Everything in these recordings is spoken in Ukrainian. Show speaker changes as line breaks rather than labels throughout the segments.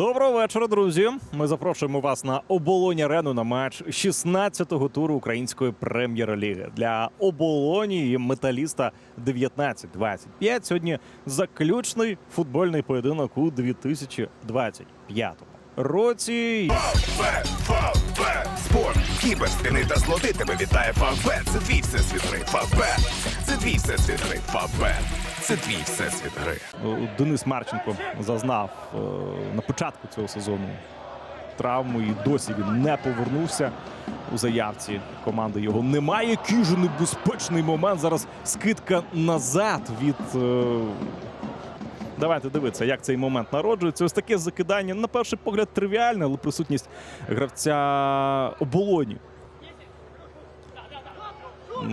Доброго вечора, друзі. Ми запрошуємо вас на оболонь арену на матч 16-го туру української прем'єр-ліги для оболоні і металіста 19-25. Сьогодні заключний футбольний поєдинок у 2025 році.
Спорт, кіберспіни та слоти тебе вітає Фавбет. Це твій всесвіт гри. Фавбет, це твій всесвіт гри. Це твій всесвіт гри.
Е, Денис Марченко зазнав е, на початку цього сезону травму і досі він не повернувся у заявці. Команди його немає. Же небезпечний момент. Зараз скидка назад від. е, Давайте дивитися, як цей момент народжується. Ось таке закидання, на перший погляд, тривіальне, але присутність гравця оболоні.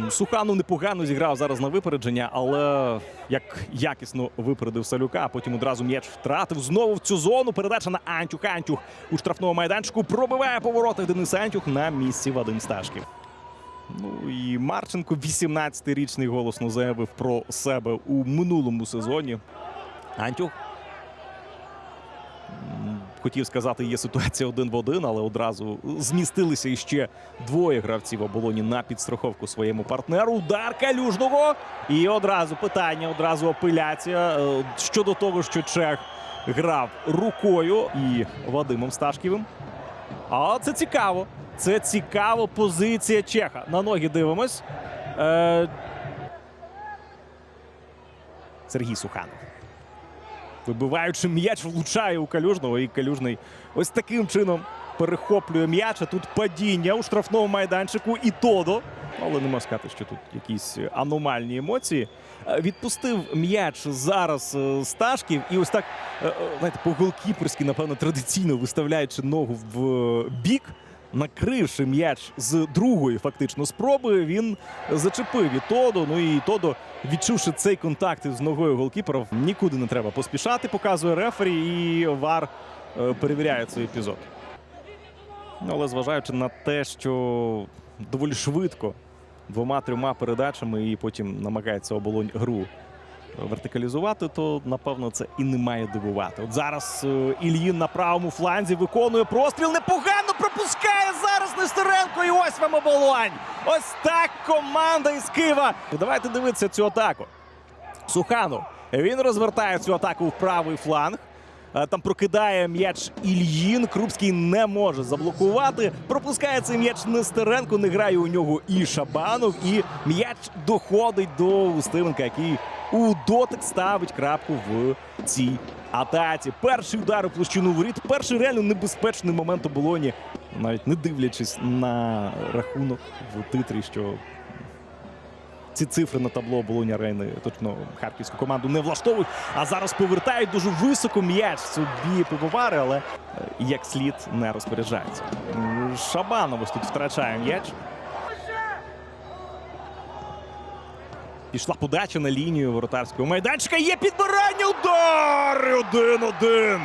Суханов непогано зіграв зараз на випередження, але як якісно випередив Салюка, а потім одразу м'яч втратив. Знову в цю зону. Передача на Антюх. Антюх у штрафному майданчику пробиває по воротах Денис Антюх на місці Вадим Сташків. Ну і Марченко, 18-річний, голосно заявив про себе у минулому сезоні. Антюх. Хотів сказати, є ситуація один в один, але одразу змістилися іще двоє гравців оболоні на підстраховку своєму партнеру. Удар калюжного. І одразу питання, одразу апеляція е, щодо того, що Чех грав рукою і Вадимом Сташківим. А це цікаво. Це цікава позиція Чеха. На ноги дивимось. Е... Сергій Суханов. Вибиваючи м'яч, влучає у калюжного, і калюжний ось таким чином перехоплює м'яч. А Тут падіння у штрафному майданчику і Тодо. Але не можна сказати, що тут якісь аномальні емоції. Е, Відпустив м'яч зараз е, Сташків, і ось так, е, знаєте, по-голкіперськи, напевно, традиційно виставляючи ногу в бік, накривши м'яч з другої фактично спроби, він зачепив і Тодо. Ну і Тодо, відчувши цей контакт з ногою голкіпера, нікуди не треба поспішати, показує рефері, і Вар е, перевіряє цей епізод. Але зважаючи на те, що доволі швидко двома-трьома передачами і потім намагається оболонь гру вертикалізувати, то напевно це і не має дивувати. От зараз е, Ільїн на правому фланзі виконує простріл. Непогано пропускає зараз Нестеренко. І ось вам оболонь. Ось так команда із Києва. Давайте дивитися цю атаку. Суханов. Він розвертає цю атаку в правий фланг. Е, Там прокидає м'яч Ільїн. Крупський не може заблокувати. Пропускає цей м'яч Нестеренко. Не грає у нього і Шабанов. І м'яч доходить до Устименка, який у дотик ставить крапку в цій атаці. Перший удар у площину воріт. Перший реально небезпечний момент у болоні, навіть не дивлячись на рахунок в титрі, що ці цифри на табло оболоні арени точно харківську команду не влаштовують. А зараз повертають дуже високо м'яч собі пивовари, але е, як слід не розпоряджається. Шабанов ось тут втрачає м'яч. Пішла подача на лінію воротарського майданчика. Є підбирання. Удар! І Один-один.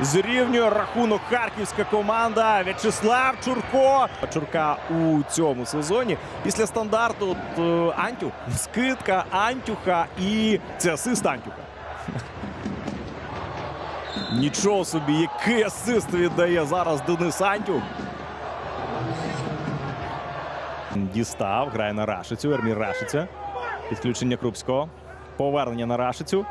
Зрівнює рахунок харківська команда. В'ячеслав Чурко. Чурка у цьому сезоні. Після стандарту е, Антюх, скидка Антюха і це асист Антюха. Нічого собі, який асист віддає зараз Денис Антюх. Дістав, грає на Рашицю. Ермір Рашиця. Підключення Крупського. Повернення на Рашицю.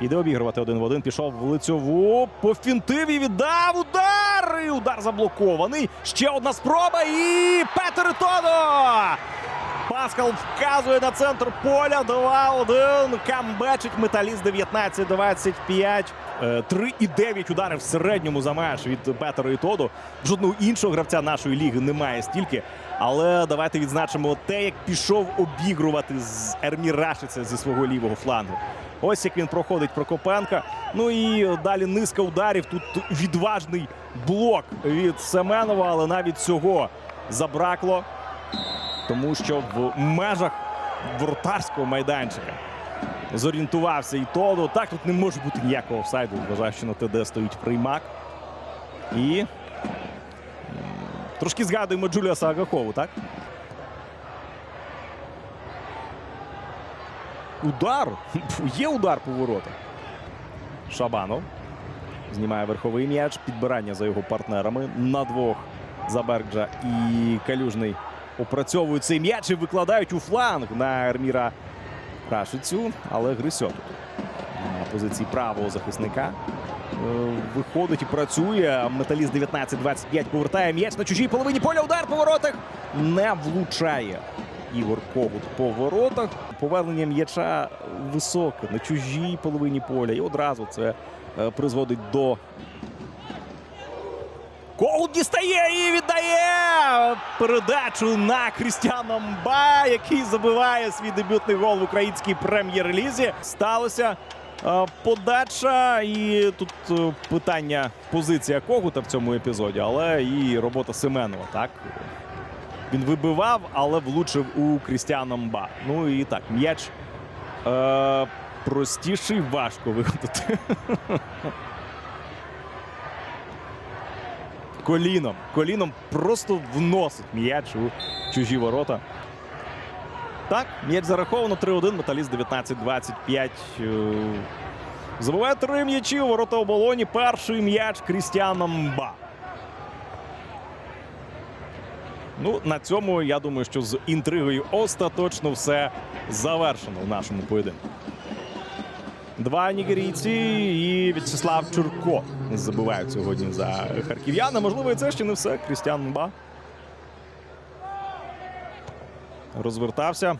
Іде обігрувати один в один. Пішов в лицьову. Пофінтив і віддав удар. І удар заблокований. Ще одна спроба. І Петер Тодо. Паскал вказує на центр поля. 2-1. Камбечить металіст 19-25. Е, 3,9 ударів в середньому за матч від Петера і Тодо. Жодного іншого гравця нашої ліги немає стільки. Але давайте відзначимо те, як пішов обігрувати з Ермір Рашиця зі свого лівого флангу. Ось як він проходить Прокопенка. Ну і далі низка ударів. Тут відважний блок від Семенова, але навіть цього забракло, тому що в межах воротарського майданчика зорієнтувався і Тодо. Так тут не може бути ніякого офсайду. Вважаю, що на ТД стоїть приймак. І трошки згадуємо Джуліаса Агахову, так? Удар. Є удар по воротах. Шабанов. знімає верховий м'яч. Підбирання за його партнерами на двох. Забергджа і Калюжний опрацьовують цей м'яч і викладають у фланг на Ерміра Рашицю. Але Грисьо на позиції правого захисника. Е, Виходить і працює. Металіст 19-25 повертає м'яч на чужій половині поля. Удар по воротах не влучає. Ігор Когут по воротах. Повернення м'яча високе на чужій половині поля. І одразу це е, призводить до. Когут дістає і віддає передачу на Крістіана Мба, який забиває свій дебютний гол в українській прем'єр-лізі. Сталося е, подача, і тут е, питання позиція Когута в цьому епізоді, але і робота Семенова. Так він вибивав, але влучив у Крістіана Мба. Ну і так, м'яч е, простіший, важко вигадати. Коліном. Коліном просто вносить м'яч у чужі ворота. Так, м'яч зараховано 3-1. Металіст 19-25. Е, Забуває три м'ячі у ворота оболоні. Перший м'яч Крістіана Мба. Ну, на цьому я думаю, що з інтригою остаточно все завершено в нашому поєдинку. Два нігерійці і В'ячеслав Чурко забивають сьогодні за харків'яна. Можливо, і це ще не все. Крістіан Мба розвертався,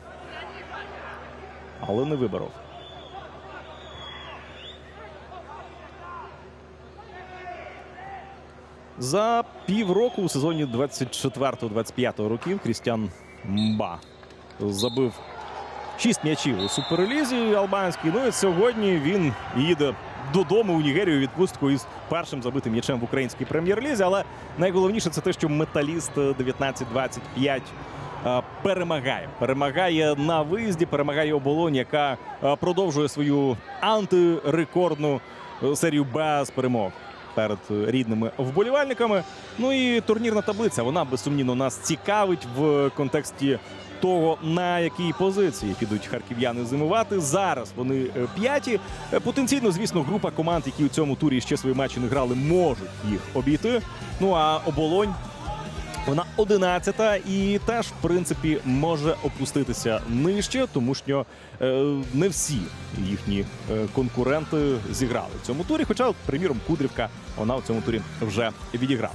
але не виборов. За півроку у сезоні 24-25 років Крістіан Мба забив шість м'ячів у суперлізі албанській. Ну і сьогодні він їде додому у Нігерію відпустку із першим забитим м'ячем в українській прем'єр-лізі. Але найголовніше це те, що металіст 19-25 е, перемагає. Перемагає на виїзді, перемагає оболонь, яка е, продовжує свою антирекордну е, серію без перемог. Перед рідними вболівальниками. Ну і турнірна таблиця. Вона безсумнівно нас цікавить в контексті того, на якій позиції підуть харків'яни зимувати. Зараз вони е, п'яті. Е, Потенційно, звісно, група команд, які у цьому турі ще свої матчі не грали, можуть їх обійти. Ну а оболонь. Вона одинадцята і теж, в принципі, може опуститися нижче, тому що е, не всі їхні е, конкуренти зіграли в цьому турі. Хоча, приміром, Кудрівка вона в цьому турі вже відіграла.